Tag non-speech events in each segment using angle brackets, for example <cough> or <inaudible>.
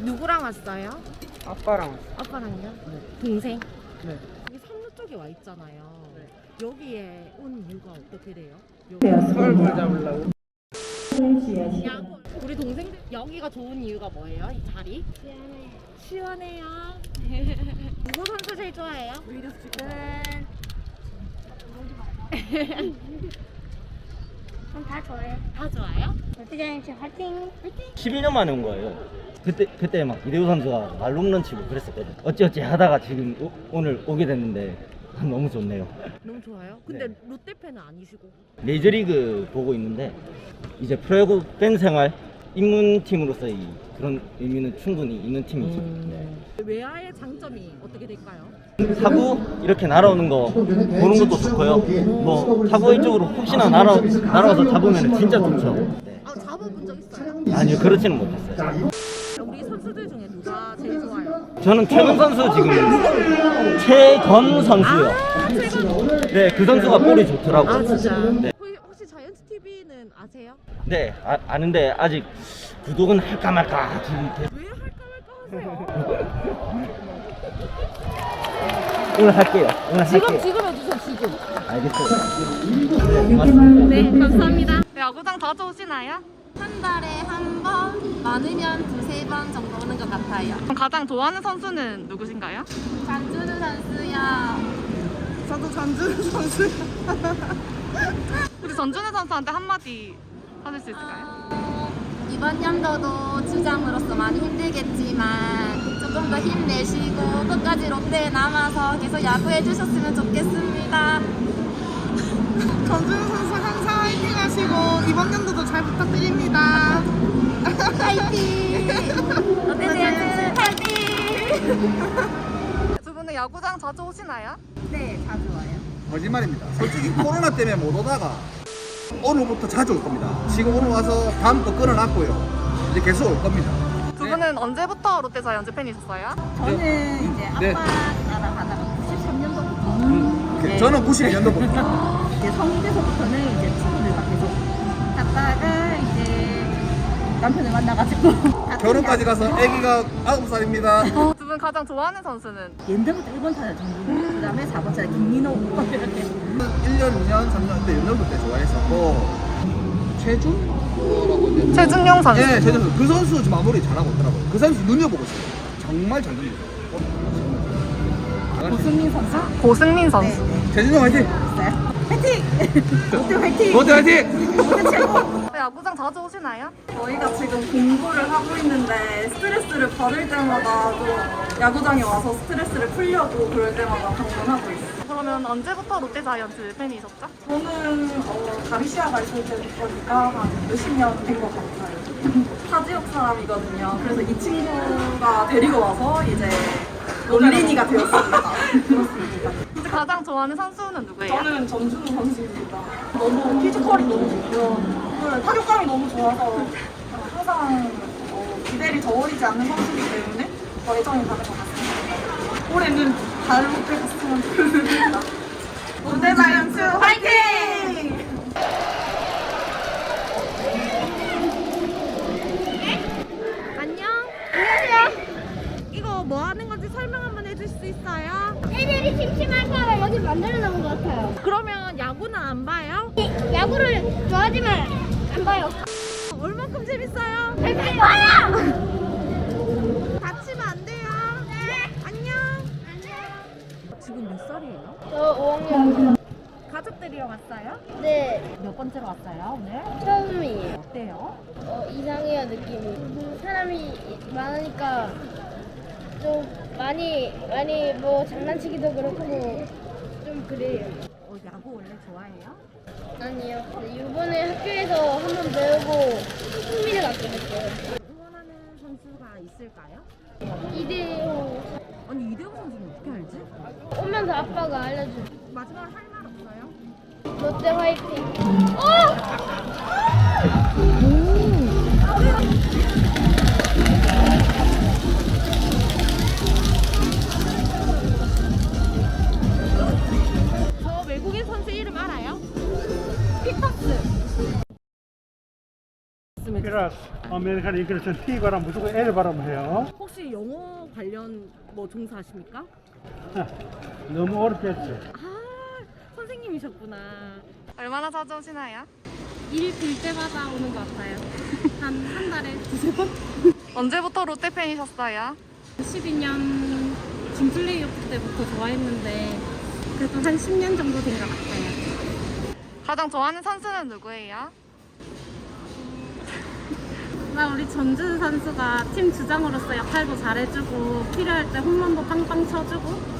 누구랑 왔어요? 아빠랑 아빠랑요? 동생? 네. 여기 선로 쪽에 와 있잖아요. 네. 여기에 온 이유가 어떻게 돼요? 털 잡으려고 야구. 우리 동생들 여기가 좋은 이유가 뭐예요? 이 자리? 시원해요. 누구 선수 제일 좋아해요? 다 좋아요. 다 좋아요? 롯데자이언츠 화이팅! 12년 만에 온 거예요. 그때 그때 막 이대호 선수가 말롱런 치고 그랬었거든. 어찌어찌 하다가 지금 오, 오늘 오게 됐는데 <laughs> 너무 좋네요. 너무 좋아요. 근데 네. 롯데 팬은 아니시고. 메이저리그 보고 있는데 이제 프로야구 팬 생활 입문 팀으로서의 그런 의미는 충분히 있는 팀이죠. 네. 외야의 장점이 어떻게 될까요? 타구 이렇게 날아오는 거 보는 것도 좋고요. 뭐 타구 이쪽으로 혹시나 날아 날아와서 잡으면 진짜 좋죠. 네. 아 잡아본 적 있어요? 아니요 그렇지는 못했어요. 우리 선수들 중에 누가 제일 좋아요? 저는 최근 선수 지금 최건 선수요. 아 최근. 네, 그 선수가 볼이 좋더라고요. 아 진짜. 네, 혹시, 혹시 자이언츠 TV는 아세요? 네 아, 아는데 아직 구독은 할까 말까 지금 계속 왜 할까 말까 하세요? <laughs> 오늘 할게요. 오늘 지금 할게요. 지금 해주세요 지금. 알겠어요. 네, 고맙습니다. 네 감사합니다. 야구장 자주 오시나요? 한 달에 한 번, 많으면 두세 번 정도 오는 것 같아요. 가장 좋아하는 선수는 누구신가요? 장준우 선수야. 저도 전준우 선수. <laughs> 우리 전준우 선수한테 한마디 하실 수 있을까요? 어, 이번 연도도 주장으로서 많이 힘들겠지만 조금 더 힘내시고 끝까지 롯데에 남아서 계속 야구해 주셨으면 좋겠습니다. 전준우 선수 항상 화이팅 하시고 이번 연도도 잘 부탁드립니다. 파이팅! 롯데자이언츠 파이팅! 두 분은 야구장 자주 오시나요? 네, 자주 와요. 거짓말입니다. 솔직히 코로나 때문에 못 오다가 오늘부터 자주 올 겁니다. 지금 오늘 와서 다음 거 끊어놨고요. 이제 계속 올 겁니다. 두 분은 언제부터 롯데 자이언츠 팬이셨어요? 저는 이제 네. 아빠 따라가다가 93년도부터 그 저는 92년도부터 이제 성대서부터는 이제 친구들과 계속 갔다가 이제 남편을 만나가지고 <laughs> 결혼까지 가서 아기가 9살입니다. 두 분 가장 좋아하는 선수는? 옛날부터 1번 타자 정도 그 다음에 4번 타자 김민호 이렇게 1년, 2년, 3년 때 연령부 때 좋아했었고 최준호라고 이제 최준용 선수. 예, 최준 선수. 그 선수 지금 마무리 잘하고 있더라고요. 그 선수 눈여보고 있어요. 정말 잘 눈여보고. 고승민 선수 고승민 선수. 최준호 화이팅! 화이팅! 롯데 화이팅! 롯데 화이팅! 롯데 최고! 네, 야구장 자주 오시나요? 저희가 지금 공부를 하고 있는데 스트레스를 받을 때마다 또 야구장에 와서 스트레스를 풀려고 그럴 때마다 방문하고 있어요. 그러면 언제부터 롯데 자이언츠 팬이셨죠? 저는 어, 가리시아가 있을 때부터니까 한 몇십 년 된 것 같아요. <laughs> 타 지역 사람이거든요. 그래서 이 친구가 데리고 와서 이제 롤린이가 되었습니다. <laughs> 그렇습니다. 혹시 가장 좋아하는 선수는 누구예요? 저는 전준우 선수입니다. 너무 피지컬이 너무 좋고요. 그 타격감이 너무 좋아서 항상 어, 기대를 저버리지 않는 선수이기 때문에 더 애정이 가는 것 같습니다. 올해는 잘 갔으면 좋겠습니다. 롯데 자이언츠 화이팅! 안녕. 안녕하세요. 이거 뭐 하는 건지 설명 한번 해줄 수 있어요? 애들이 심심할까봐 여기 만들어 놓은 것 같아요. 그러면 야구는 안 봐요? 야구를 좋아하지만 안 봐요. 얼만큼 재밌어요? 봐요! 다치면 안 돼요. 안녕. 지금 몇 살이에요? 저 5학년. 가족들이랑 왔어요? 네, 몇 번째로 왔어요 오늘? 처음이에요. 어때요? 어, 이상해요, 느낌이. 사람이 많으니까 좀 많이, 많이 뭐 장난치기도 그렇고 좀 그래요. 어, 야구 원래 좋아해요? 아니요. 이번에 학교에서 한번 배우고 흥미를 갖게 됐어요. 응원하는 선수가 있을까요? 이대호 아니 이대호 선수는 어떻게 알지? 오면서 아빠가 알려줘. 마지막으로 할 말 없어요? 롯데 화이팅! 어! 슈 이름 알아요? 피터스. 그래서 아메리칸 인글리스 T바람 무조건 L바람 해요. 혹시 영어 관련 뭐 종사하십니까? 너무 어렵게 했지. 아, 선생님이셨구나. 얼마나 자주 오시나요? 일 빌 때마다 오는 것 같아요. 한 한 달에 두세 번? 언제부터 롯데 팬이셨어요? 12년 준플레이오프 때부터 좋아했는데 그래도 한 10년 정도 된 것 같아요. 가장 좋아하는 선수는 누구예요? 나 우리 전준 선수가 팀 주장으로서 역할도 잘해주고 필요할 때 홈런도 빵빵 쳐주고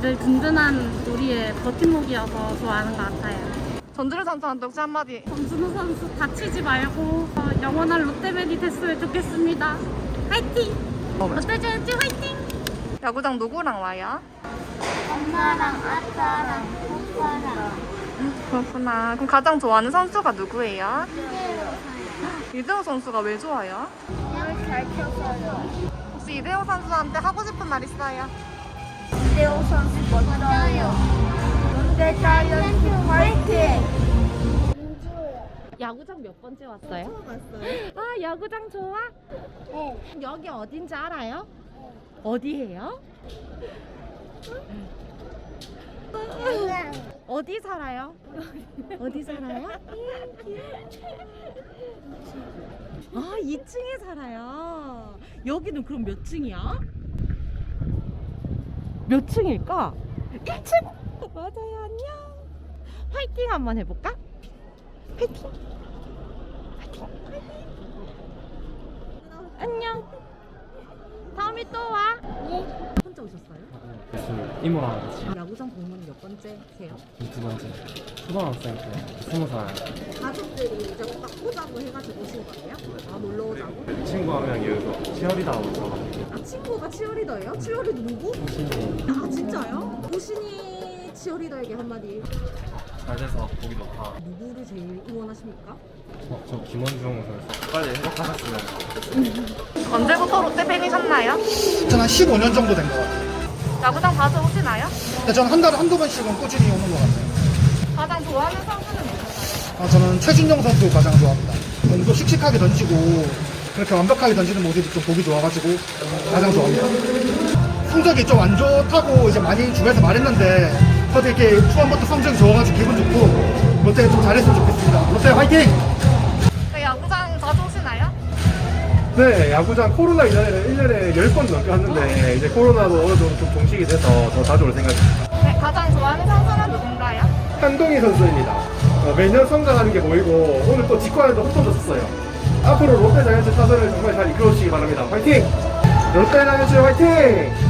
늘 든든한 우리의 버팀목이어서 좋아하는 것 같아요. 전주를 선수한테 혹시 한마디 전준우 선수 다치지 말고 어, 영원한 롯데맨이 됐으면 좋겠습니다. 화이팅! 롯데자이언츠 화이팅! 야구장 누구랑 와요? 엄마랑 아빠랑 오빠랑 그렇구나. 그럼 가장 좋아하는 선수가 누구예요? 이대호 선수가 왜 좋아요? 잘. 혹시 이대호 선수한테 하고 싶은 말 있어요? 이대호 선수 멋져요. 롯데 자이언츠 화이팅! 야구장 몇 번째 왔어요? 처음 왔어요. 아 야구장 좋아? 네. 여기 어딘지 알아요? 어디예요? <laughs> 어디 살아요? 어디 살아요? 아 2층에 살아요. 여기는 그럼 몇 층이야? 몇 층일까? 1층? 맞아요 안녕. 화이팅 한번 해볼까? 화이팅. 화이팅. 안녕. 다음에 또 와. 혼자 오셨어요? 이모랑 같이 야구장 공문 몇 번째세요? 두 번째 초등학생 때 스무 살 가족들이 이제 딱 오자고 해가지고 오신 거예요? 아 놀러 오자고? 친구 한 명이 여기서 치어리다고 들어가지고 아 친구가 치어리더예요? 치어리더 누구? 신이 아 진짜요? 보신이 치어리더에게 한마디. 잘 돼서 보기 좋다 누구를 제일 응원하십니까? 어, 저 김원중 선수 빨리 행복하셨으면 언제부터 롯데 팬이셨나요? 저는 한 15년 정도 된 것 같아요. 야구장 자주 오시나요? 근데 저는 한 달에 한두 번씩은 꾸준히 오는 것 같아요. 가장 좋아하는 선수는 누구세요? 아, 저는 최진영 선수 가장 좋아합니다. 공도 씩씩하게 던지고 그렇게 완벽하게 던지는 모습이 좀 보기 좋아가지고 가장 좋아합니다. 성적이 좀 안 좋다고 이제 많이 주변에서 말했는데 저도 이렇게 초반부터 성적이 좋아가지고 기분 좋고 롯데 좀 잘했으면 좋겠습니다. 롯데 화이팅! 네, 야구장 자주 오시나요? 네, 야구장 코로나 이전에는 1년에 10번 넘게 왔는데 이제 코로나도 어느 정도 좀 종식이 돼서 더 자주 올 생각입니다. 네, 가장 좋아하는 선수는 누군가요? 한동희 선수입니다. 어, 매년 성장하는 게 보이고 오늘 또 직관에도 쳤어요. 앞으로 롯데 자이언츠 타선을 정말 잘 이끌어 주시기 바랍니다. 화이팅! 롯데 자이언츠 화이팅!